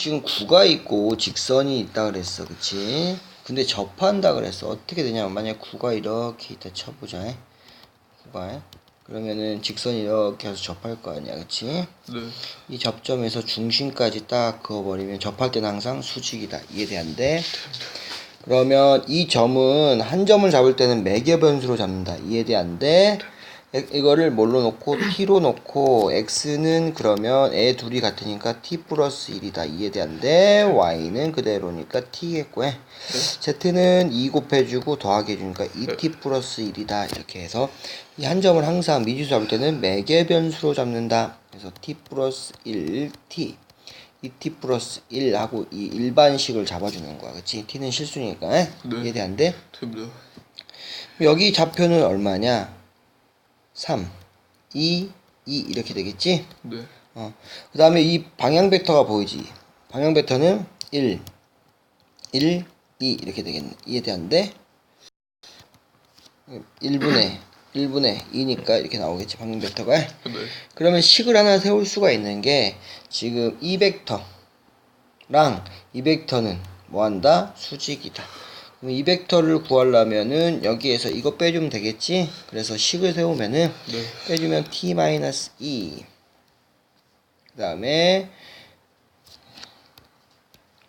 지금 구가 있고 직선이 있다 그랬어 그치? 근데 접한다 그랬어. 어떻게 되냐면 만약 구가 이렇게 있다 쳐보자. 구가. 그러면은 직선이 이렇게 해서 접할 거 아니야 그치? 네. 이 접점에서 중심까지 딱 그어버리면 접할 때는 항상 수직이다. 이해돼안돼 그러면 이 점은 한 점을 잡을 때는 매개 변수로 잡는다. 이해돼안돼 이거를 뭘로 놓고 t로 놓고 x는 그러면 애 둘이 같으니까 t 플러스 1이다. 이해돼안돼 y는 그대로니까 t겠고 해 z는 2 곱해주고 더하기 해주니까 2t 플러스 1이다. 이렇게 해서 이 한 점을 항상 미지수 잡을 때는 매개 변수로 잡는다. 그래서 t 플러스 1t 2t 플러스 1하고 이 일반식을 잡아주는 거야. 그치? T는 실수니까. 에? 네. 이해돼안돼 됩니다. 여기 좌표는 얼마냐 3 2 2 이렇게 되겠지 네. 어. 그 다음에 이 방향 벡터가 보이지 방향 벡터는 1 1 2 이렇게 되겠네 이해돼안돼 1분의 1분의 2니까 이렇게 나오겠지 방향 벡터가 네. 그러면 식을 하나 세울 수가 있는 게 지금 이 벡터랑 이 벡터는 뭐한다? 수직이다. 그럼 이 벡터를 구하려면은 여기에서 이거 빼주면 되겠지? 그래서 식을 세우면은 네. 빼주면 t-2 그 다음에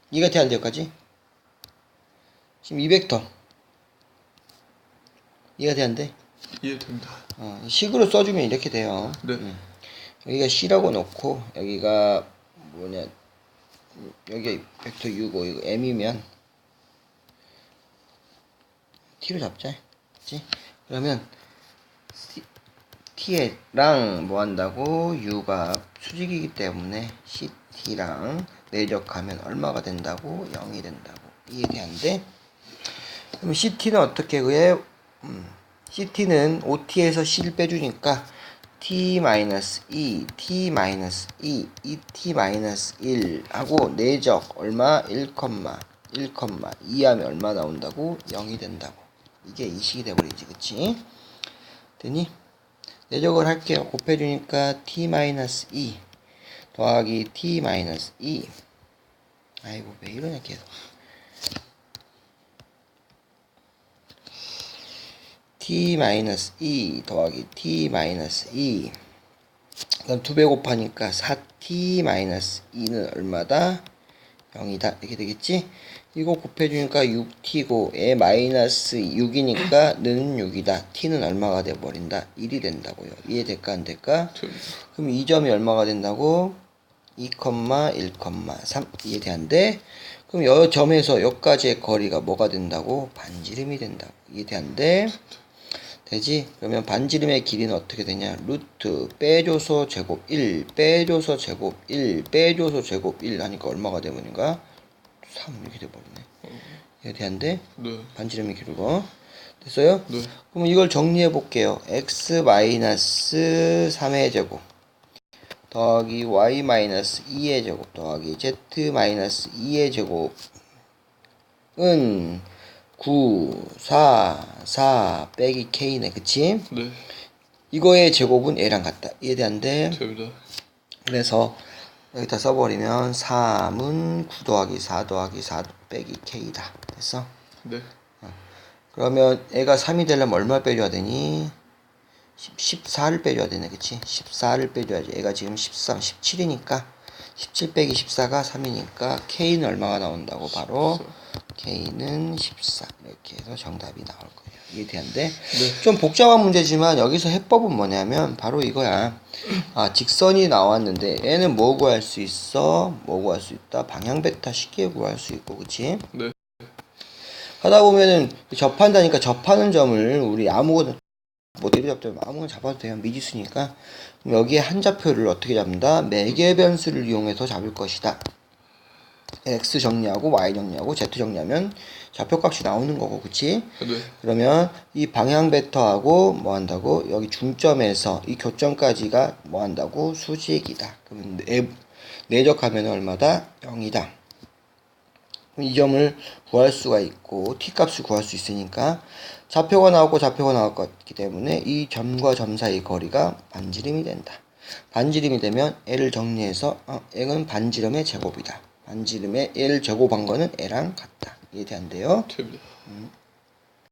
이가 돼안 돼요 까지? 지금 이 벡터 이가 돼안 돼? 이해됩니다. 어, 식으로 써주면 이렇게 돼요. 네. 음. 여기가 C라고 놓고 여기가 뭐냐 음, 여기 벡터 U고 이거 M이면 T로 잡자. 그치? 그러면 T랑 뭐 한다고 U가 수직이기 때문에 CT랑 내적하면 얼마가 된다고 0이 된다고 이해돼안돼? 그럼 CT는 어떻게 구해? 음, CT는 OT에서 C를 빼주니까 T-2, T-2, 2T-1 하고 내적 얼마? 1, 1, 2 하면 얼마 나온다고? 0이 된다고. 이게 이식이 돼버리지, 그치? 되니? 내적을 할게요. 곱해주니까 T-2 더하기 T-2 아이고, 왜 이러냐, 계속. t-2 더하기 t-2 그럼 2배 곱하니까 4t-2는 얼마다? 0이다 이렇게 되겠지? 이거 곱해주니까 6t고 에 마이너스 6이니까 는 6이다 t는 얼마가 돼버린다? 1이 된다고요 이해될까 안 될까? 그럼 이 점이 얼마가 된다고? 2,1,3 이해돼 안 돼? 그럼 여 점에서 여기까지의 거리가 뭐가 된다고? 반지름이 된다고 이해돼 안 돼? 되지? 그러면 반지름의 길이는 어떻게 되냐? 루트 빼줘서 제곱 1 빼줘서 제곱 1 빼줘서 제곱 1 하니까 얼마가 되버린가? 3 이렇게 돼버리네 이해돼안돼? 네. 반지름이 길고 됐어요? 네. 그럼 이걸 정리해 볼게요. x 마이너스 3의 제곱 더하기 y 마이너스 2의 제곱 더하기 z 마이너스 2의 제곱은 9, 4, 4 빼기 k네, 그치? 네. 이거의 제곱은 얘랑 같다. 됩니다. 그래서 여기다 써버리면 3은 9 더하기 4 더하기 4 빼기 k다. 됐어? 네. 그러면 애가 3이 되려면 얼마 빼줘야 되니? 10, 14를 빼줘야 되네, 그치? 14를 빼줘야지. 애가 지금 13, 17이니까 17 빼기 14가 3이니까 K는 얼마가 나온다고? 바로 K는 14 이렇게 해서 정답이 나올 거예요. 이해되는데 네. 좀 복잡한 문제지만 여기서 해법은 뭐냐면 바로 이거야. 아 직선이 나왔는데 얘는 뭐 구할 수 있어? 뭐 구할 수 있다? 방향 베타 쉽게 구할 수 있고, 그치? 네. 하다 보면은 접한다니까 접하는 점을 우리 아무거나 뭐 대비 잡점 아무거나 잡아도 돼요 미지수니까 여기에 한 좌표를 어떻게 잡는다 매개 변수를 이용해서 잡을 것이다 x 정리하고 y 정리하고 z 정리하면 좌표값이 나오는 거고 그치 네. 그러면 이 방향 베터하고 뭐 한다고 여기 중점에서 이 교점까지가 뭐 한다고 수직이다 그러면 내, 내적하면 얼마다 0이다 그럼 이 점을 구할 수가 있고 t 값을 구할 수 있으니까 좌표가 나오고 좌표가 나올 것 같기 때문에 이 점과 점 사이 거리가 반지름이 된다. 반지름이 되면 L을 정리해서 어, L은 반지름의 제곱이다. 반지름에 L 제곱한 거는 L랑 같다. 이해돼안 돼요? 됩니다. 음.